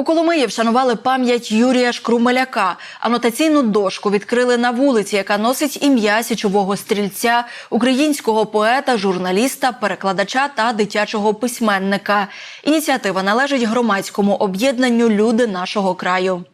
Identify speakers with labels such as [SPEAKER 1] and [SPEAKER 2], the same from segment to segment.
[SPEAKER 1] У Коломиї вшанували пам'ять Юрія Шкрумеляка. Анотаційну дошку відкрили на вулиці, яка носить ім'я січового стрільця, українського поета, журналіста, перекладача та дитячого письменника. Ініціатива належить громадському об'єднанню Люди нашого краю.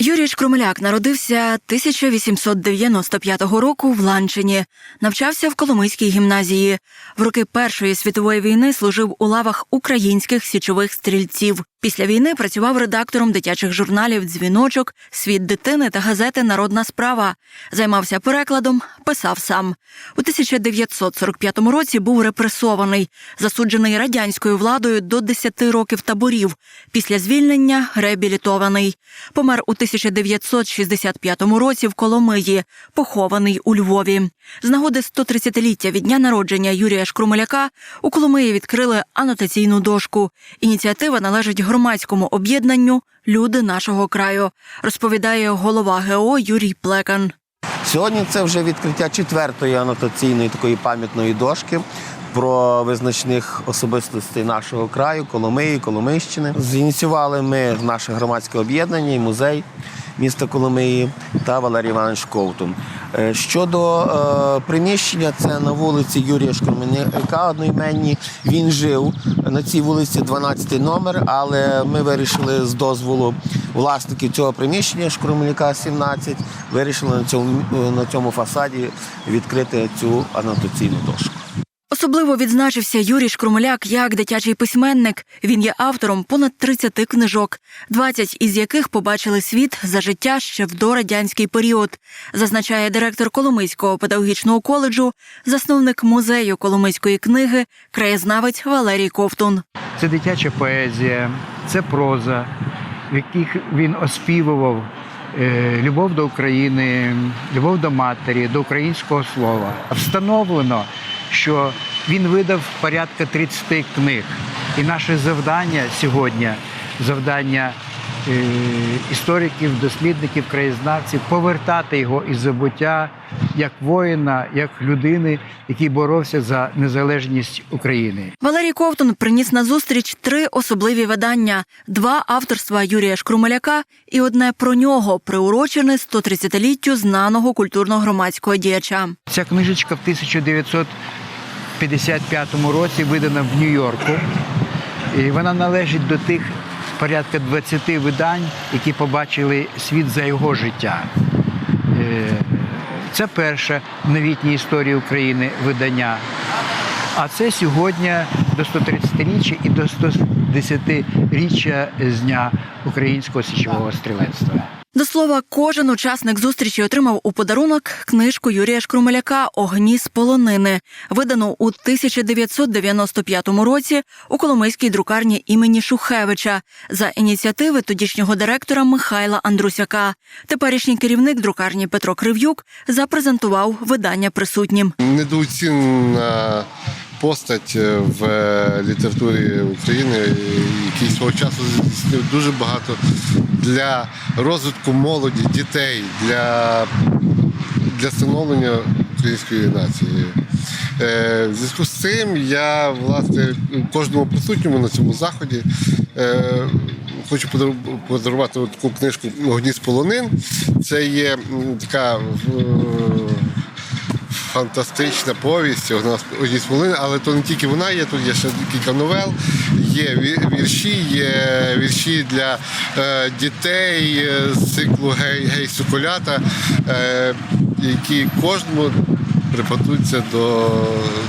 [SPEAKER 1] Юрій Шкрумляк народився 1895 року в Ланчині. Навчався в Коломийській гімназії. В роки Першої світової війни служив у лавах українських січових стрільців. Після війни працював редактором дитячих журналів Дзвіночок, Світ дитини та газети Народна справа. Займався перекладом, писав сам. У 1945 році був репресований, засуджений радянською владою до 10 років таборів. Після звільнення реабілітований. Помер у 1965 році в Коломиї, похований у Львові. З нагоди 130-ліття від дня народження Юрія Шкрумеляка у Коломиї відкрили анотаційну дошку. Ініціатива належить громадському об'єднанню Люди нашого краю, розповідає голова ГО Юрій Плекан.
[SPEAKER 2] Сьогодні це вже відкриття четвертої анотаційної такої пам'ятної дошки про визначних особистостей нашого краю, Коломиї, Коломийщини. Зініціювали ми наше громадське об'єднання і музей міста Коломиї та Валерій Іванович Ковтун. Е, Щодо е, приміщення, це на вулиці Юрія Шкурменяка одноіменні. Він жив на цій вулиці 12 номер, але ми вирішили з дозволу власників цього приміщення Шкурменяка 17, вирішили на цьому, на цьому фасаді відкрити цю анотаційну дошку.
[SPEAKER 1] Особливо відзначився Юрій Шкрумеляк як дитячий письменник. Він є автором понад 30 книжок, 20 із яких побачили світ за життя ще в дорадянський період, зазначає директор Коломийського педагогічного коледжу, засновник музею Коломийської книги, краєзнавець Валерій Ковтун.
[SPEAKER 3] Це дитяча поезія, це проза, в яких він оспівував е, любов до України, любов до матері, до українського слова. Встановлено, що він видав порядка 30 книг. І наше завдання сьогодні, завдання е, істориків, дослідників, краєзнавців повертати його із забуття як воїна, як людини, який боровся за незалежність України.
[SPEAKER 1] Валерій Ковтун приніс на зустріч три особливі видання: два авторства Юрія Шкрумеляка і одне про нього, приурочене 130-літтю знаного культурно-громадського діяча.
[SPEAKER 3] Ця книжечка в 1955 році видана в Нью-Йорку. І вона належить до тих порядка 20 видань, які побачили світ за його життя. Е, Це перше в новітній історії України видання. А це сьогодні до 130-річчя і до 110-річчя з дня українського січового стрілецтва.
[SPEAKER 1] До слова, кожен учасник зустрічі отримав у подарунок книжку Юрія Шкрумеляка Огні з полонини, видану у 1995 році у Коломийській друкарні імені Шухевича за ініціативи тодішнього директора Михайла Андрусяка. Теперішній керівник друкарні Петро Крив'юк запрезентував видання присутнім.
[SPEAKER 4] недооцінена постать в е, літературі України, який свого часу здійснив дуже багато для розвитку молоді, дітей, для, для становлення української нації. Е, В зв'язку з цим я власне кожному присутньому на цьому заході е, хочу подарувати таку книжку Огні з полонин. Це є така. Фантастична повість з одні смолини, але то не тільки вона є, тут є ще кілька новел, є вірші, є вірші для е, дітей з циклу Гей, гей Соколята, е, які кожному припадуться до,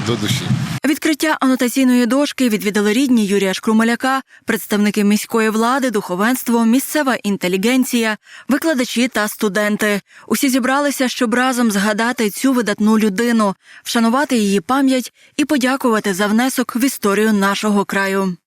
[SPEAKER 4] до душі.
[SPEAKER 1] Відкриття анотаційної дошки відвідали рідні Юрія Шкрумаляка, представники міської влади, духовенство, місцева інтелігенція, викладачі та студенти. Усі зібралися, щоб разом згадати цю видатну людину, вшанувати її пам'ять і подякувати за внесок в історію нашого краю.